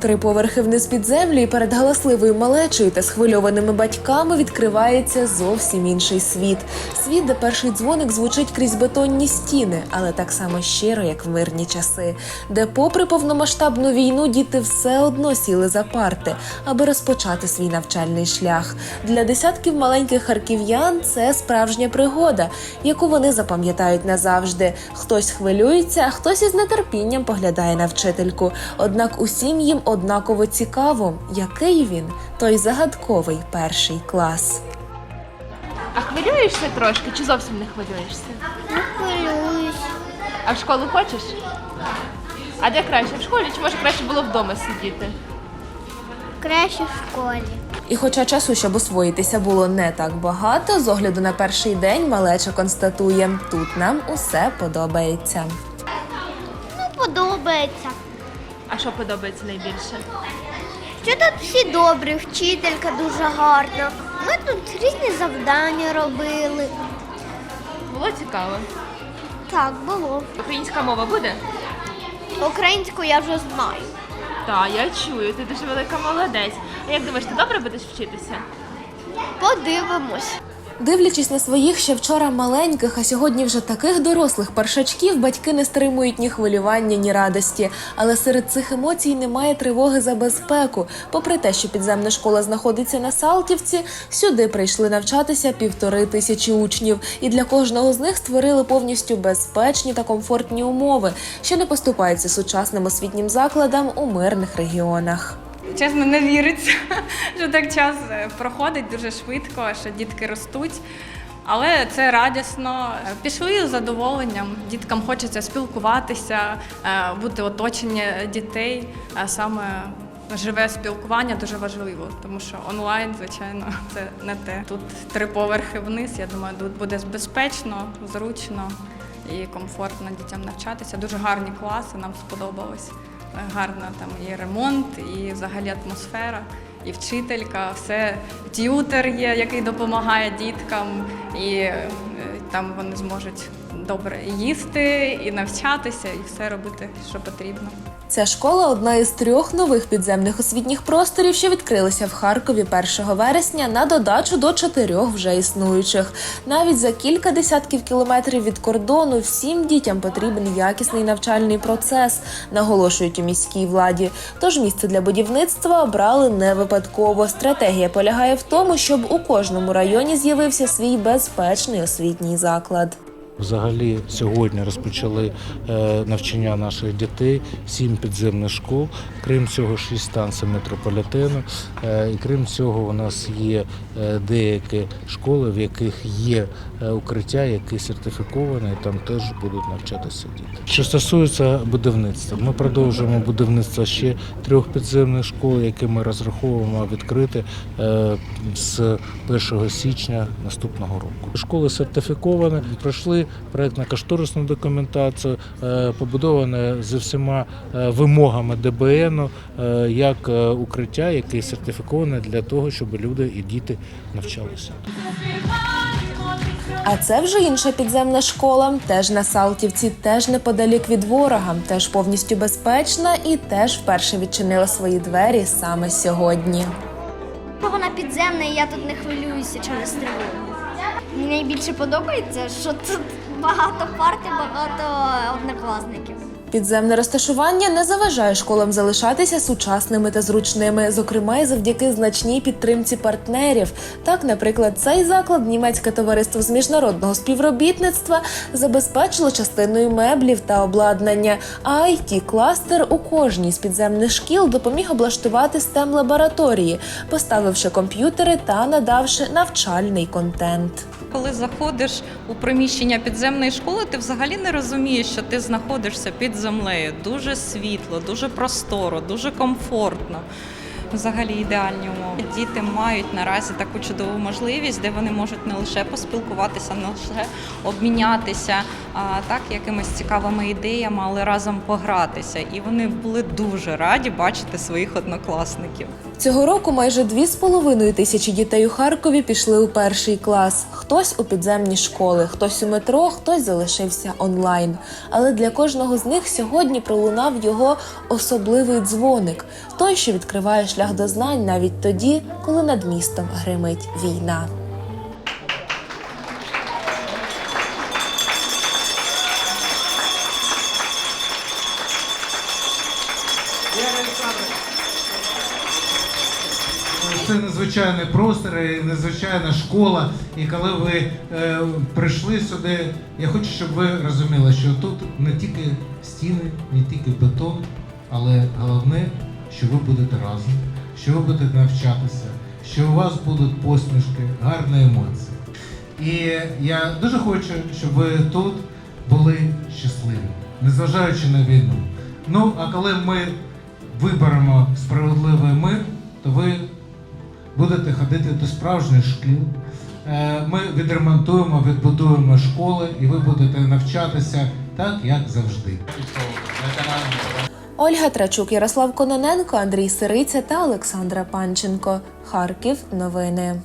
Три поверхи вниз під землю і перед галасливою малечою та схвильованими батьками відкривається зовсім інший світ. Світ, де перший дзвоник звучить крізь бетонні стіни, але так само щиро, як в мирні часи, де, попри повномасштабну війну, діти все одно сіли за парти, аби розпочати свій навчальний шлях. Для десятків маленьких харків'ян це справжня пригода, яку вони запам'ятають назавжди. Хтось хвилюється, а хтось із нетерпінням поглядає на вчительку. Однак усім їм однаково цікаво, який він той загадковий перший клас. А хвилюєшся трошки чи зовсім не хвилюєшся? Не хвилююсь. А в школу хочеш? А де краще? В школі чи може краще було вдома сидіти? Краще в школі. І хоча часу, щоб освоїтися, було не так багато, з огляду на перший день малеча констатує, тут нам усе подобається. Ну, подобається. А що подобається найбільше? Що тут всі добрі, вчителька дуже гарна. Ми тут різні завдання робили. Було цікаво. Так, було. Українська мова буде? Українську я вже знаю. Так, я чую, ти дуже велика молодець. А як думаєш, ти добре будеш вчитися? Подивимось. Дивлячись на своїх ще вчора маленьких, а сьогодні вже таких дорослих першачків, батьки не стримують ні хвилювання, ні радості. Але серед цих емоцій немає тривоги за безпеку. Попри те, що підземна школа знаходиться на Салтівці, сюди прийшли навчатися півтори тисячі учнів, і для кожного з них створили повністю безпечні та комфортні умови, що не поступаються сучасним освітнім закладам у мирних регіонах. Чесно, не віриться, що так час е, проходить дуже швидко, що дітки ростуть. Але це радісно. Пішли з задоволенням. Діткам хочеться спілкуватися, е, бути оточені дітей. А саме живе спілкування дуже важливо, тому що онлайн, звичайно, це не те. Тут три поверхи вниз. Я думаю, тут буде безпечно, зручно і комфортно дітям навчатися. Дуже гарні класи, нам сподобалось. Гарна там і ремонт, і взагалі атмосфера, і вчителька, все т'ютер є, який допомагає діткам, і е, там вони зможуть добре їсти, і навчатися, і все робити, що потрібно. Ця школа одна із трьох нових підземних освітніх просторів, що відкрилися в Харкові 1 вересня на додачу до чотирьох вже існуючих. Навіть за кілька десятків кілометрів від кордону всім дітям потрібен якісний навчальний процес, наголошують у міській владі. Тож місце для будівництва обрали не випадково. Стратегія полягає в тому, щоб у кожному районі з'явився свій безпечний освітній заклад. Взагалі сьогодні розпочали е, навчання наших дітей, сім підземних школ. Крім цього, шість станцій метрополітену. Е, І крім цього, у нас є е, деякі школи, в яких є укриття, які сертифіковані, і там теж будуть навчатися діти. Що стосується будівництва, ми продовжуємо будівництво ще трьох підземних школ, які ми розраховуємо відкрити з 1 січня наступного року. Школи сертифіковані, пройшли проєктно-кошторисну документацію, е, побудовані зі всіма е, вимогами ДБН, е, як укриття, яке сертифіковане для того, щоб люди і діти навчалися. А це вже інша підземна школа, теж на Салтівці, теж неподалік від ворога, теж повністю безпечна і теж вперше відчинила свої двері саме сьогодні. Вона підземна, і я тут не хвилююся через тривогу. Мені найбільше подобається, що тут багато парти, багато однокласників. Підземне розташування не заважає школам залишатися сучасними та зручними, зокрема й завдяки значній підтримці партнерів. Так, наприклад, цей заклад німецьке товариство з міжнародного співробітництва забезпечило частиною меблів та обладнання. А it кластер у кожній з підземних шкіл допоміг облаштувати stem лабораторії, поставивши комп'ютери та надавши навчальний контент. Коли заходиш у приміщення підземної школи, ти взагалі не розумієш, що ти знаходишся під землею. Дуже світло, дуже просторо, дуже комфортно. взагалі ідеальні умови. Діти мають наразі таку чудову можливість, де вони можуть не лише поспілкуватися, не лише обмінятися а, так якимись цікавими ідеями, але разом погратися. І вони були дуже раді бачити своїх однокласників. Цього року майже дві з половиною тисячі дітей у Харкові пішли у перший клас. Хтось у підземні школи, хтось у метро, хтось залишився онлайн. Але для кожного з них сьогодні пролунав його особливий дзвоник, той, що відкриває шлях до знань навіть тоді, коли над містом гримить війна. Це надзвичайний простір, і незвичайна школа. І коли ви е, прийшли сюди, я хочу, щоб ви розуміли, що тут не тільки стіни, не тільки бетон, але головне, що ви будете разом, що ви будете навчатися, що у вас будуть посмішки, гарні емоції. І я дуже хочу, щоб ви тут були щасливі, незважаючи на війну. Ну, а коли ми виберемо справедливий мир, то ви будете ходити до справжніх шкіл. Е, Ми відремонтуємо, відбудуємо школи, і ви будете навчатися так, як завжди. Ольга Трачук, Ярослав Кононенко, Андрій Сириця та Олександра Панченко. Харків. Новини.